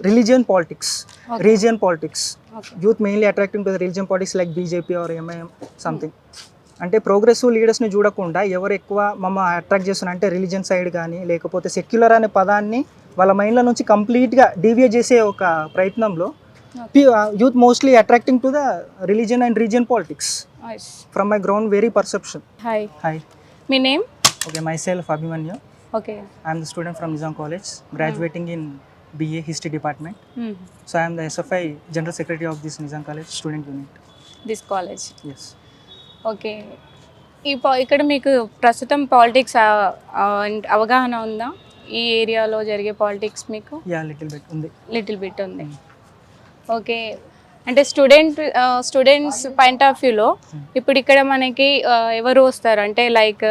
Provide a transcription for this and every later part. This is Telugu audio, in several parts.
religion politics, Okay. region politics. Okay. Youth mainly attracting to the religion politics like BJP or MIM something. అంటే ప్రోగ్రెసివ్ లీడర్స్ని చూడకుండా ఎవరు ఎక్కువ మమ్మ అట్రాక్ట్ చేస్తున్నారు అంటే రిలీజియన్ సైడ్ కానీ లేకపోతే సెక్యులర్ అనే పదాన్ని వాళ్ళ మైండ్లో నుంచి కంప్లీట్గా డీవియేట్ చేసే ఒక ప్రయత్నంలో youth mostly attracting to the religion and region politics from my ground very perception hi hi me name okay myself Abhimanyu okay I'm the student from Nizam college graduating in Department. Hmm. So I am the SFI General Secretary of this Nizam College Student Unit. This college Yes. Okay ఈ ఇక్కడ మీకు ప్రస్తుతం పాలిటిక్స్ అవగాహన ఉందా ఈ ఏరియాలో జరిగే పాలిటిక్స్ మీకు Yeah, little bit ఉంది. లిటిల్ బిట్ ఉంది ఓకే అంటే స్టూడెంట్ స్టూడెంట్స్ పాయింట్ ఆఫ్ వ్యూలో ఇప్పుడు ఇక్కడ మనకి ఆ, ఎవరు వస్తారు అంటే లైక్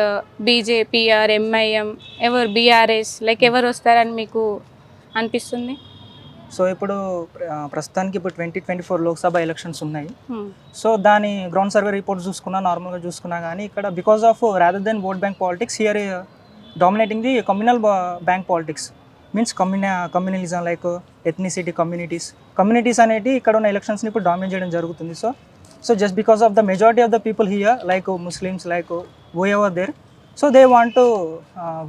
బీజేపీ ఆర్ ఎంఐఎం ఎవరు బీఆర్ఎస్ లైక్ ఎవరు వస్తారని మీకు అనిపిస్తుంది. సో ఇప్పుడు ప్ర- ప్రస్తుతానికి ఇప్పుడు twenty twenty four Lok Sabha elections ఉన్నాయి. Hmm. సో దాని గ్రౌండ్ సర్వే రిపోర్ట్ చూసుకున్నా నార్మల్గా చూసుకున్నా కానీ ఇక్కడ because of rather then vote bank politics here dominating the communal bank politics means commune communalism like ethnicity communities communities అనేటి ఇక్కడ ఉన్న ఎలక్షన్స్ని ఇప్పుడు డామినేట్ చేయడం జరుగుతుంది. So so just because of the majority of the people here like Muslims like whoever there so they want to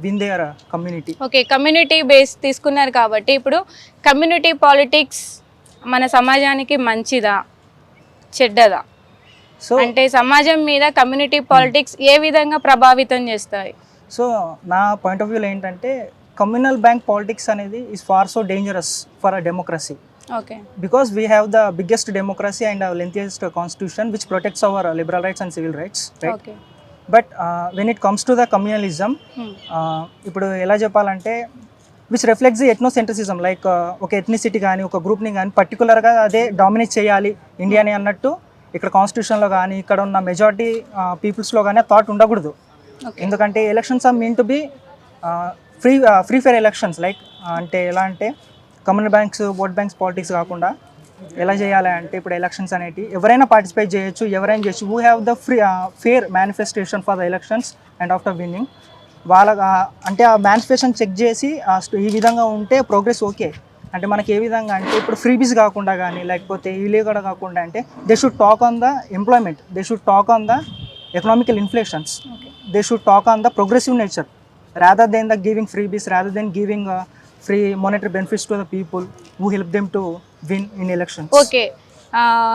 win their community okay community base తీసుకున్నారు కాబట్టి ఇప్పుడు కమ్యూనిటీ పాలిటిక్స్ మన సమాజానికి మంచిదా? చెడ్డదా? సో అంటే సమాజం మీద కమ్యూనిటీ పాలిటిక్స్ ఏ విధంగా ప్రభావితం చేస్తాయి? సో నా పాయింట్ ఆఫ్ వ్యూలో ఏంటంటే కమ్యూనల్ బ్యాంక్ పాలిటిక్స్ అనేది is far so dangerous for a democracy okay we have the biggest democracy and our lengthiest uh, constitution which protects our uh, liberal rights and when it comes to the communalism uh, ఇప్పుడు ఎలా చెప్పాలంటే which reflects the ethnocentrism like ఒక ఎథ్నిసిటీ కానీ ఒక గ్రూప్ని కానీ పర్టికులర్గా అదే డామినేట్ చేయాలి ఇండియాని అన్నట్టు ఇక్కడ కాన్స్టిట్యూషన్లో కానీ ఇక్కడ ఉన్న మెజారిటీ పీపుల్స్లో కానీ థాట్ ఉండకూడదు. ఎందుకంటే elections are mean to be free free fair elections like అంటే ఎలా అంటే communal banks vote banks politics కాకుండా ఎలా చేయాలి అంటే ఇప్పుడు ఎలక్షన్స్ అనేవి ఎవరైనా పార్టిసిపేట్ చేయొచ్చు ఎవరైనా చేయొచ్చు. Who have the free fair manifestation for the elections and after winning వాళ్ళ అంటే ఆ మేనిఫెస్టేషన్ చెక్ చేసి ఈ విధంగా ఉంటే ప్రోగ్రెస్ ఓకే అంటే మనకి ఏ విధంగా అంటే ఇప్పుడు ఫ్రీబీస్ కాకుండా కానీ లేకపోతే ఇలీగల్ కాకుండా అంటే they should talk on the employment they should talk on the economical inflations okay they should talk on the progressive nature. Rather than the giving freebies rather than giving uh, free monetary benefits to the people who help win in elections. Okay.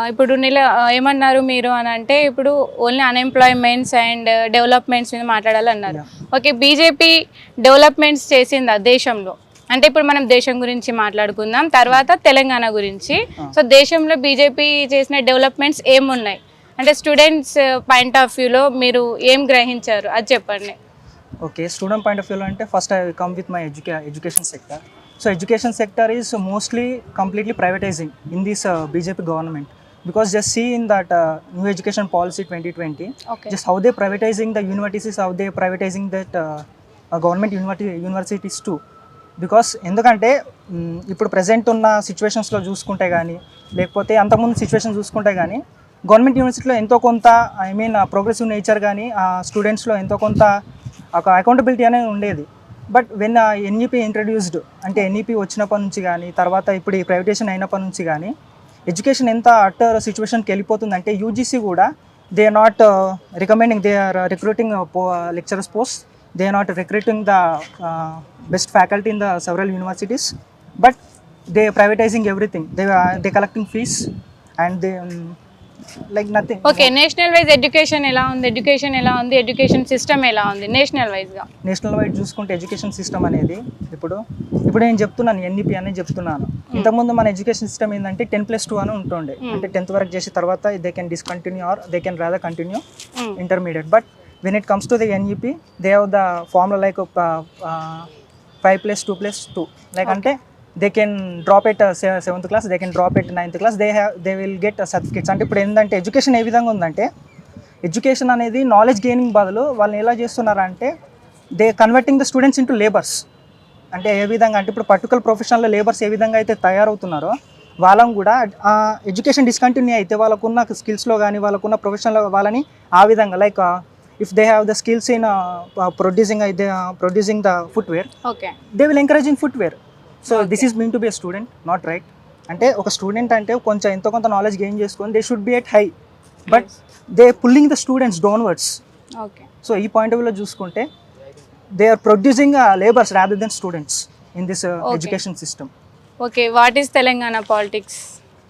ఇప్పుడు నిల ఏమన్నారు మీరు అని అంటే ఇప్పుడు ఓన్లీ అన్ఎంప్లాయ్మెంట్స్ అండ్ డెవలప్మెంట్స్ మీద మాట్లాడాలన్నారు. ఓకే బీజేపీ డెవలప్మెంట్స్ చేసిందా దేశంలో? అంటే ఇప్పుడు మనం దేశం గురించి మాట్లాడుకుందాం తర్వాత తెలంగాణ గురించి. సో దేశంలో బీజేపీ చేసిన డెవలప్మెంట్స్ ఏమున్నాయి? అంటే స్టూడెంట్స్ పాయింట్ ఆఫ్ వ్యూలో మీరు ఏం గ్రహించారు? అది చెప్పండి. Point of view lo ante first i will come with my educa- education sector. So education sector is mostly completely privatising in this BJP government because just see in that new education policy twenty twenty just how they privatising the universities how they privatising that government university universities to because ఎందుకంటే ఇప్పుడు ప్రజెంట్ ఉన్న సిచ్యువేషన్స్లో చూసుకుంటే కానీ లేకపోతే అంతకుముందు సిచ్యువేషన్ చూసుకుంటే కానీ గవర్నమెంట్ యూనివర్సిటీలో ఎంతో కొంత ఐ మీన్ ప్రోగ్రెసివ్ నేచర్ కానీ ఆ స్టూడెంట్స్లో ఎంతో కొంత ఒక అకౌంటబిలిటీ అనేది ఉండేది. బట్ వెన్ ఎన్ఈపీ ఇంట్రడ్యూస్డ్ అంటే ఎన్ఈపీ వచ్చినప్పటి నుంచి కానీ తర్వాత ఇప్పుడు ఈ ప్రైవేటేషన్ అయినప్పటి నుంచి కానీ ఎడ్యుకేషన్ ఎంత అట్టర్ సిచ్యువేషన్కి వెళ్ళిపోతుంది అంటే యూజీసీ కూడా they are not recommending they are recruiting lecturers post they are not recruiting the best faculty in the several universities but they privatising everything they they collecting fees and they like nothing okay national wise education ఎలా ఉంది? ఎడ్యుకేషన్ ఎలా ఉంది? ఎడ్యుకేషన్ సిస్టమ్ ఎలా ఉంది? నేషనల్ వైజ్గా నేషనల్ వైడ్ చూసుకుంటే ఎడ్యుకేషన్ సిస్టమ్ అనేది ఇప్పుడు ఇప్పుడు నేను చెప్తున్నాను ఎన్ఈపీ అనేది చెప్తున్నాను. ఇంతకుముందు మన ఎడ్యుకేషన్ సిస్టమ్ ఏంటంటే టెన్ ప్లస్ టూ అని ఉంటుండే. అంటే టెన్త్ వరకు చేసిన తర్వాత they can discontinue or they can rather continue intermediate but when it comes to the NEP they have the formula like five plus two plus two like అంటే they can drop at seventh class they can drop at ninth class they have they will get certificates అంటే ఇప్పుడు ఏంటంటే ఎడ్యుకేషన్ ఏ విధంగా ఉందంటే ఎడ్యుకేషన్ అనేది నాలెడ్జ్ గెయినింగ్ బదులు వాళ్ళని ఎలా చేస్తున్నారంటే they converting the students into labours అంటే ఏ విధంగా అంటే ఇప్పుడు పర్టికులర్ ప్రొఫెషన్లో లేబర్స్ ఏ విధంగా అయితే తయారవుతున్నారో వాళ్ళని కూడా ఎడ్యుకేషన్ డిస్కంటిన్యూ అయితే వాళ్ళకున్న స్కిల్స్లో కానీ వాళ్ళకున్న ప్రొఫెషన్లో వాళ్ళని ఆ విధంగా like if they have the skills in producing అయితే producing the footwear okay they will encourage in footwear so this is mean to be a student not right అంటే ఒక స్టూడెంట్ అంటే కొంచెం ఎంతో కొంత నాలెడ్జ్ గెయిన్ చేసుకొని they should be at high but they pulling the students downwards okay so ఈ పాయింట్ ఆఫ్ వ్యూలో చూసుకుంటే they are producing labours rather than students in this education system okay what is Telangana politics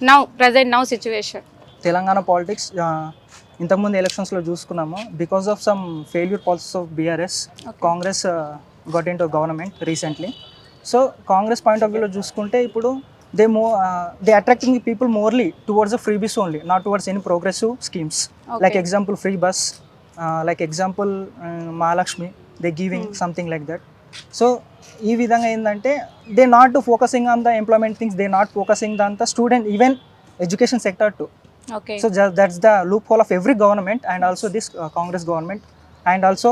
now present now situation Telangana politics ఇంతకుముందు ఎలక్షన్స్లో చూసుకున్నాము. Because of some failure policies of BRS Congress got in to government recently so Congress point of వ్యూలో చూసుకుంటే ఇప్పుడు they mo they attracting people morely towards the freebies only not towards any progressive schemes like example free bus like example Mahalakshmi they giving something like that so ఈ విధంగా ఏంటంటే they not focusing on the employment things they not focusing the అంత student even education sector to ju- that's the loophole of every government and also this uh, congress government. And also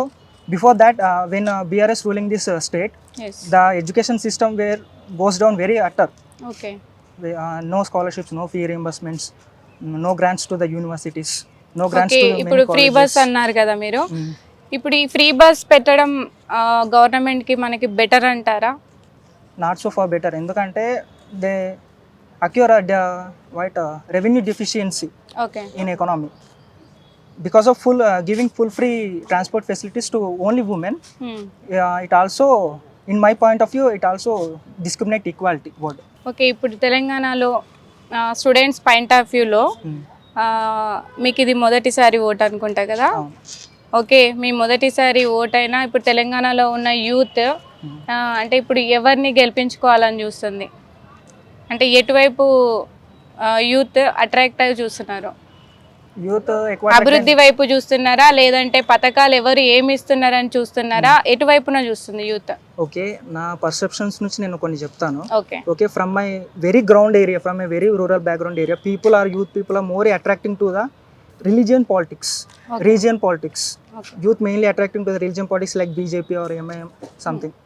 before that uh, when uh, brs ruling this uh, state yes the education system where goes down very utter okay We, uh, no scholarships no fee reimbursements mm, no grants to the universities no grants okay to ఇప్పుడు ఫ్రీ బస్. అన్నారు కదా మీరు Mm. ఇప్పుడు ఈ ఫ్రీ బస్ పెట్టడం గవర్నమెంట్కి మనకి బెటర్ అంటారా not so far better ఎందుకంటే the what uh, revenue deficiency okay in economy because of full uh, giving full free transport facilities to only women yeah, it also in my point of view it also discriminate equality word. Okay ఇప్పుడు తెలంగాణలో స్టూడెంట్స్ పాయింట్ ఆఫ్ వ్యూలో మీకు ఇది మొదటిసారి ఓట్ అనుకుంటా కదా? అవును. ఓకే మీ మొదటిసారి ఓట్ అయినా ఇప్పుడు తెలంగాణలో ఉన్న యూత్ అంటే ఇప్పుడు ఎవరిని గెలిపించుకోవాలని చూస్తుంది? అంటే ఎటువైపు యూత్ అట్రాక్ట్ అయి చూస్తున్నారు? యూత్ ఎక్కువ అభివృద్ధి వైపు చూస్తున్నారా? లేదంటే పథకాలు ఎవరు ఏమి ఇస్తున్నారని చూస్తున్నారా ఎటువైపున చూస్తుంది యూత్? ఓకే నా పర్సెప్షన్స్ నుంచి నేను కొన్ని చెప్తాను. Okay. From my very ground area from my very rural background area people are youth people are more attracting to the religion politics. Region politics youth mainly attracting to the religion politics like BJP or MIM something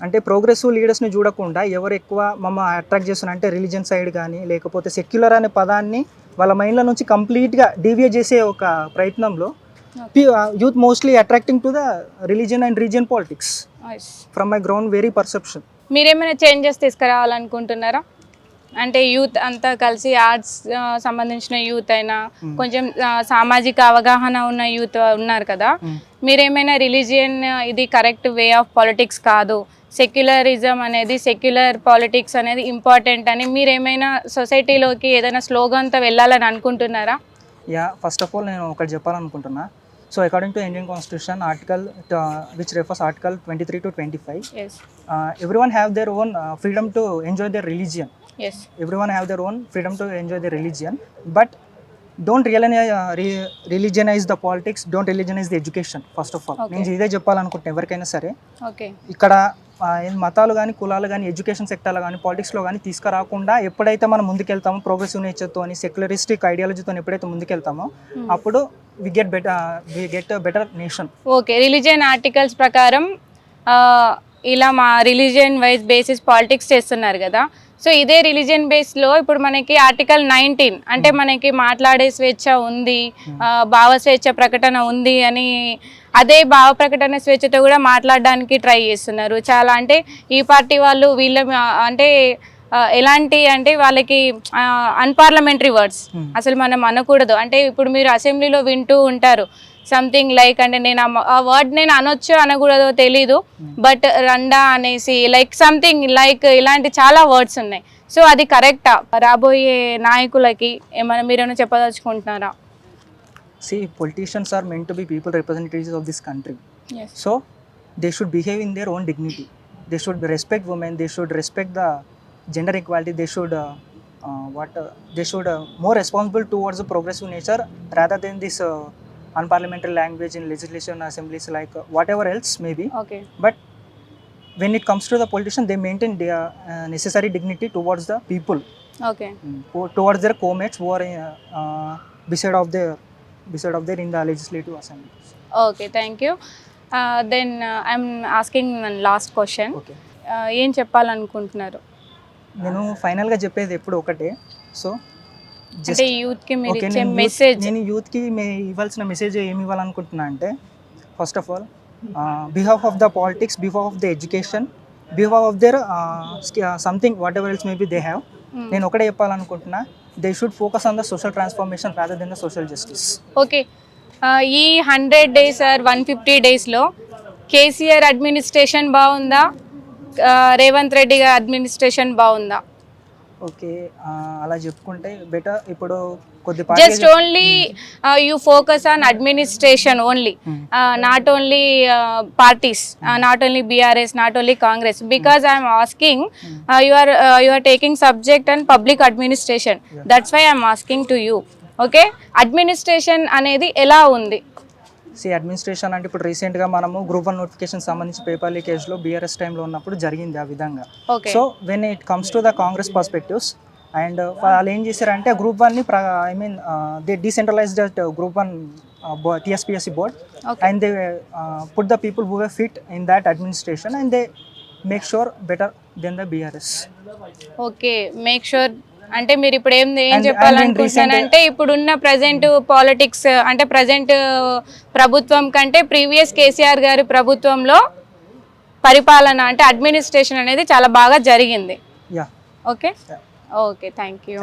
అంటే ప్రోగ్రెసివ్ లీడర్స్ని చూడకుండా ఎవరు ఎక్కువ మమ్మ అట్రాక్ట్ చేస్తున్నారు అంటే రిలీజియన్ సైడ్ కానీ లేకపోతే సెక్యులర్ అనే పదాన్ని వాళ్ళ మైండ్లో నుంచి కంప్లీట్గా డీవియేట్ చేసే ఒక ప్రయత్నంలో youth mostly attracting to the religion and region politics from my ground very perception మీరేమైనా చేంజెస్ తీసుకురావాలనుకుంటున్నారా? అంటే యూత్ అంతా కలిసి ఆర్ట్స్ సంబంధించిన యూత్ అయినా Hmm. కొంచెం ఆ, సామాజిక అవగాహన ఉన్న యూత్ ఉన్నారు కదా. మీరేమైనా రిలీజియన్ ఇది కరెక్ట్ వే ఆఫ్ పాలిటిక్స్ కాదు. సెక్యులరిజం అనేది సెక్యులర్ పాలిటిక్స్ అనేది ఇంపార్టెంట్ అని మీరేమైనా సొసైటీలోకి ఏదైనా స్లోగన్తో వెళ్ళాలని అనుకుంటున్నారా? యా ఫస్ట్ ఆఫ్ ఆల్ నేను ఒకటి చెప్పాలనుకుంటున్నా. So according to Indian constitution article which refers article twenty three to twenty five everyone have their own freedom to enjoy religion. Yes everyone have their own freedom to enjoy the religion but don't realise religionise the politics don't religionise the education first of all. నేను ఇదే చెప్పాలనుకుంటున్నా ఎవరికైనా సరే. ఇక్కడ మతాలు కానీ కులాలు కానీ ఎడ్యుకేషన్ సెక్టర్లో కానీ పాలిటిక్స్లో కానీ తీసుకురాకుండా ఎప్పుడైతే మనం ముందుకెళ్తామో ప్రోగ్రెసివ్ నేచర్తో సెక్యులరిస్టిక్ ఐడియాలజీతో ఎప్పుడైతే ముందుకెళ్తామో అప్పుడు we get better we get better nation okay religion articles ప్రకారం ఇలా మా రిలీజియన్ వైజ్ బేసిస్ పాలిటిక్స్ చేస్తున్నారు కదా. సో ఇదే రిలీజియన్ బేస్లో ఇప్పుడు మనకి ఆర్టికల్ నైన్టీన్ అంటే మనకి మాట్లాడే స్వేచ్ఛ ఉంది ఆ, భావ స్వేచ్ఛ ప్రకటన ఉంది అని అదే భావ ప్రకటన స్వేచ్ఛతో కూడా మాట్లాడడానికి ట్రై చేస్తున్నారు. చాలా అంటే ఈ పార్టీ వాళ్ళు వీళ్ళ అంటే ఎలాంటి అంటే వాళ్ళకి అన్పార్లమెంటరీ వర్డ్స్ Hmm. అసలు మనం అనకూడదు. అంటే ఇప్పుడు మీరు అసెంబ్లీలో వింటూ ఉంటారు. సంథింగ్ లైక్ అంటే నేను ఆ వర్డ్ నేను అనొచ్చు అనకూడదు తెలీదు. బట్ రండా అనేసి లైక్ సంథింగ్ లైక్ ఇలాంటి చాలా వర్డ్స్ ఉన్నాయి. సో అది కరెక్టా రాబోయే నాయకులకి ఏమైనా మీరు మీరేమో చెప్పదలుచుకుంటున్నారా? See politicians are meant to be people representatives of this country so they should behave in their own dignity they should respect women they should respect the gender equality they should what they should more responsible towards progressive nature rather than this uh, unparliamentary language in legislation assemblies like uh, whatever else maybe. Okay But when it comes to the politician, they maintain their uh, necessary dignity towards the people, okay mm, to- towards their co-mates who are uh, uh, beside of their beside of their in the legislative assembly. Okay thank you then I'm asking last question Okay. ఏం చెప్పాలనుకుంటున్నారు నేను ఫైనల్గా చెప్పేది ఎప్పుడు ఒకటే సో అంటే యూత్కి మీరు ఓకే ఇచ్చే నేను మెసేజ్ నేను యూత్కి మే ఇవ్వాల్సిన మెసేజ్ ఏమి ఇవ్వాలనుకుంటున్నా అంటే first of all behalf of the politics behalf of the education behave of their something whatever else maybe they have నేను ఒకటే చెప్పాలనుకుంటున్నా they should focus on the social transformation rather than the social justice okay. ఈ hundred days or one fifty డేస్లో కేసీఆర్ అడ్మినిస్ట్రేషన్ బాగుందా? రేవంత్ రెడ్డి గారి అడ్మినిస్ట్రేషన్ బాగుందా? ఓకే అలా చెప్పుకుంటే బెటర్ ఇప్పుడు just only you focus on administration only not only parties not only BRS not only Congress because I'm asking you are you are taking subject and public administration that's why I'm asking to you okay administration అనేది ఎలా ఉంది? సి అడ్మినిస్ట్రేషన్ అంటే ఇప్పుడు రీసెంట్గా మనము గ్రూప్ వన్ నోటిఫికేషన్ సంబంధించి పేపర్ లీకేజ్లో బీఆర్ఎస్ టైంలో ఉన్నప్పుడు జరిగింది ఆ విధంగా. So when it comes to the Congress perspectives and వాళ్ళు ఏం చేశారంటే గ్రూప్ వన్ని I mean they decentralise that group one TSPSC board. And they put the people who fit in that administration and they make sure better than the BRS okay. Make sure అంటే మీరు ఇప్పుడు ఏం ఏం చెప్పాలనుకుంటున్నానంటే ఇప్పుడున్న ప్రజెంట్ పాలిటిక్స్ అంటే ప్రజెంట్ ప్రభుత్వం కంటే ప్రీవియస్ కేసీఆర్ గారి ప్రభుత్వంలో పరిపాలన అంటే అడ్మినిస్ట్రేషన్ అనేది చాలా బాగా జరిగింది. Okay okay thank you